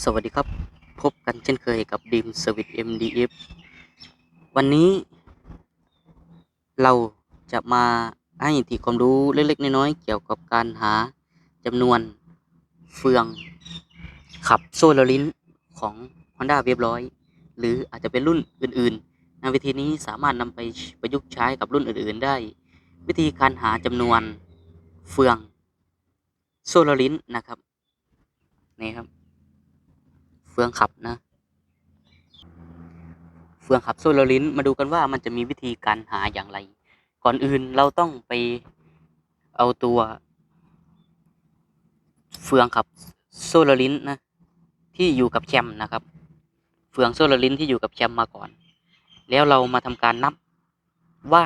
สวัสดีครับ พบกันเช่นเคยกับดีมสวิต MDF วันนี้ เราจะมาให้ที่ความรู้เล็กๆ น้อยๆ เกี่ยวกับการหาจำนวนเฟืองขับโซลารินของ Honda เรียบร้อยหรืออาจจะเป็นรุ่นอื่นๆในวิธีนี้สามารถนำไปประยุกต์ใช้กับรุ่นอื่นๆ ได้ วิธีการหาจำนวนเฟืองโซลารินนะครับนี่ครับ เฟืองขับนะ เฟืองขับโซลารินมาดูกันว่ามันจะมีวิธีการหาอย่างไร ก่อนอื่นเราต้องไปเอาตัว เฟืองขับโซลารินนะ ที่อยู่กับแคมนะครับ เฟืองโซลารินที่อยู่กับแคมมาก่อน แล้วเรามาทำการนับว่า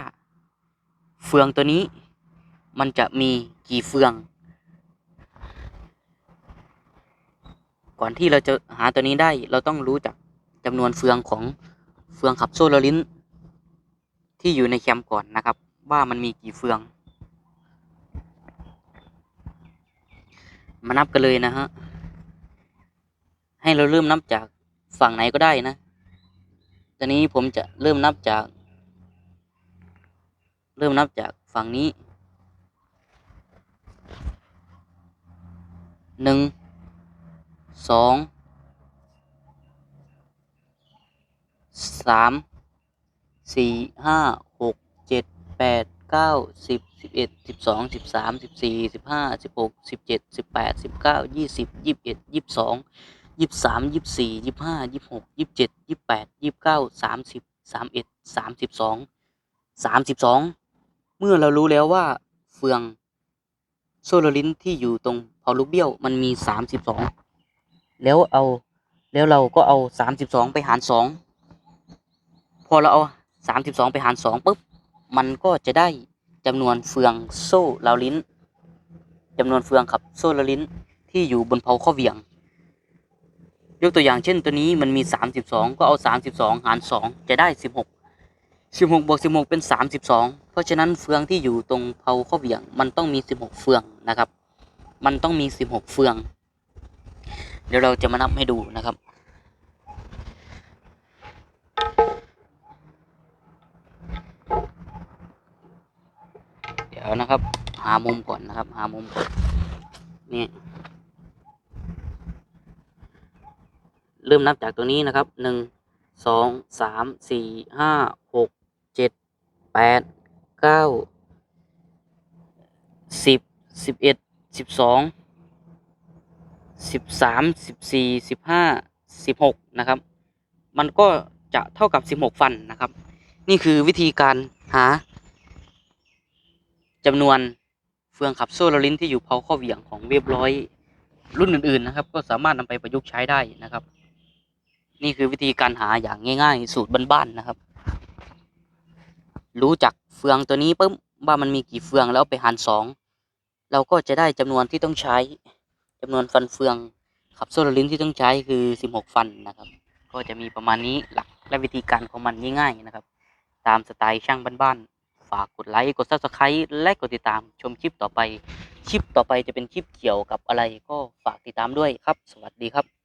เฟืองตัวนี้ มันจะมีกี่เฟือง ก่อนที่เราจะหาตัวนี้ได้ เราต้องรู้จักจำนวนเฟืองของเฟืองขับโซลารินที่อยู่ในแคมก่อนนะครับ ว่ามันมีกี่เฟือง มานับกันเลยนะฮะให้เราเริ่มนับจากฝั่งไหนก็ได้นะตอนนี้ผมจะเริ่มนับจาก เริ่มนับจากฝั่งนี้หนึ่ง สองสามสี่ห้าหกเจ็ดแปดเก้าสิบสิบเอ็ดสิบสองสิบสามสิบสี่สิบห้าสิบหกสิบเจ็ดสิบแปดสิบเก้ายี่สิบยี่สิบเอ็ดยี่สิบสองยี่สิบสามยี่สิบสี่ยี่สิบห้ายี่สิบหกยี่สิบเจ็ดยี่สิบแปดยี่สิบเก้าสามสิบสามเอ็ดสามสิบสองสามสิบสองเมื่อเรารู้แล้วว่าเฟืองโซลารินที่อยู่ตรงพอลูกเบี้ยวมันมีสามสิบสอง แล้วเอาแล้วเราก็เอาสามสิบสองไปหารสองพอเราเอาสามสิบสองไปหารสองปุ๊บมันก็จะได้จำนวนเฟืองโซ่ลาลิ้นจำนวนเฟืองขับโซ่ลาลิ้นที่อยู่บนเผาข้อเหวี่ยง ยกตัวอย่างเช่นตัวนี้มันมีสามสิบสองก็เอาสามสิบสองหารสองจะได้สิบหกสิบหกบวกสิบหกเป็นสามสิบสองเพราะฉะนั้นเฟืองที่อยู่ตรงเผาข้อเหวี่ยง มันต้องมีสิบหกเฟืองนะครับ มันต้องมีสิบหกเฟือง เดี๋ยวเราจะมานับให้ดูนะครับ เดี๋ยวนะครับ หามุมก่อนนะครับ หามุมก่อนนี่เริ่มนับจากตัวนี้นะครับหนึ่งสองสามสี่ห้าหกเจ็ดแปดเก้าสิบสิบเอ็ดสิบสอง สิบสามสิบสี่สิบห้าสิบหกนะครับ มันก็จะเท่ากับสิบหกฟันนะครับ นี่คือวิธีการหาจำนวนเฟืองขับโซ่ลารินที่อยู่เผาข้อเหวี่ยงของเรียบร้อยรุ่นอื่นๆนะครับ ก็สามารถนำไปประยุกต์ใช้ได้นะครับ นี่คือวิธีการหาอย่างง่ายๆ สูตรบ้านๆนะครับ รู้จักเฟืองตัวนี้ปุ๊บว่ามันมีกี่เฟืองแล้วไปหารสองเราก็จะได้จำนวนที่ต้องใช้ จำนวนฟันเฟืองขับโซลารินที่ต้องใช้คือ 16 ฟันนะครับ ก็จะมีประมาณนี้หลักและวิธีการของมันง่ายๆนะครับ ตามสไตล์ช่างบ้านๆฝากกดไลค์กดซับสไครต์และกดติดตามชมคลิปต่อไปคลิปต่อไปจะเป็นคลิปเกี่ยวกับอะไรก็ฝากติดตามด้วยครับ สวัสดีครับ